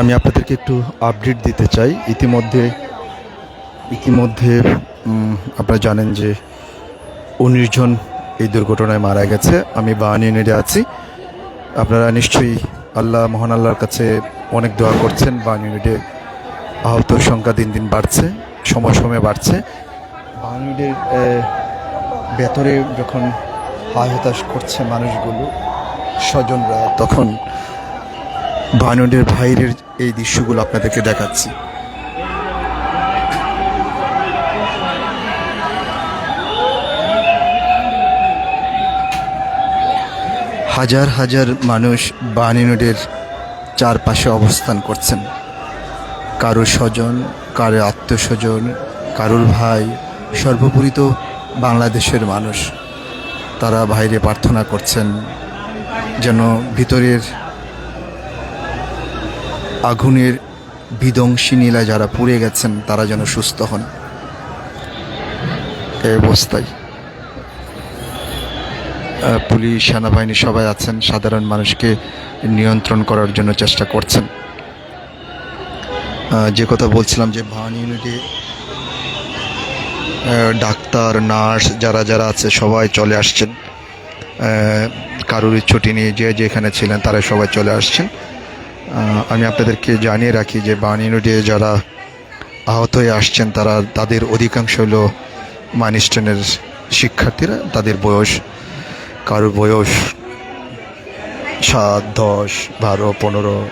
আমি আপনাদেরকে একটু আপডেট দিতে চাই। ইতিমধ্যে ইতিমধ্যে আপনারা জানেন যে উনিশ জন এই দুর্ঘটনায় মারা গেছে। আমি বাহান ইউনিটে আছি। আপনারা নিশ্চয়ই আল্লাহ, মহান আল্লাহর কাছে অনেক দোয়া করছেন। বাহান ইউনিটে আহতর সংখ্যা দিন দিন বাড়ছে, সময় সময় বাড়ছে। বাহান ইউনিটের ভেতরে যখন হায় হতাশ করছে মানুষগুলো, স্বজনরা, তখন বাহানুডের বাইরের এই দৃশ্যগুলো আপনাদেরকে দেখাচ্ছি। হাজার হাজার মানুষ বাহানুডের চারপাশে অবস্থান করছেন। কারও স্বজন, কারও আত্মীয় স্বজন কারোর ভাই, সর্বোপরি তো বাংলাদেশের মানুষ। তারা বাইরে প্রার্থনা করছেন যেন ভিতরের আগুনের বিধ্বংসী নীলা যারা পুড়ে গেছেন, তারা যেন সুস্থ হন। এই অবস্থায়। পুলিশ, সেনাবাহিনী সবাই আছেন, সাধারণ মানুষকে নিয়ন্ত্রণ করার জন্য চেষ্টা করছেন। যে কথা বলছিলাম যে ভান ইউনিটে ডাক্তার, নার্স যারা যারা আছে, সবাই চলে আসছেন। কারোর ছুটি নিয়ে যে যেখানে ছিলেন, তারা সবাই চলে আসছেন। আমি আপনাদেরকে জানিয়ে রাখি যে ইউনিটে যারা আহত হয়ে আসছেন, তারা, তাদের অধিকাংশ হলো মাইনিস্টনের শিক্ষার্থীরা। তাদের বয়স কারোর বয়স সাত, দশ, বারো, পনেরো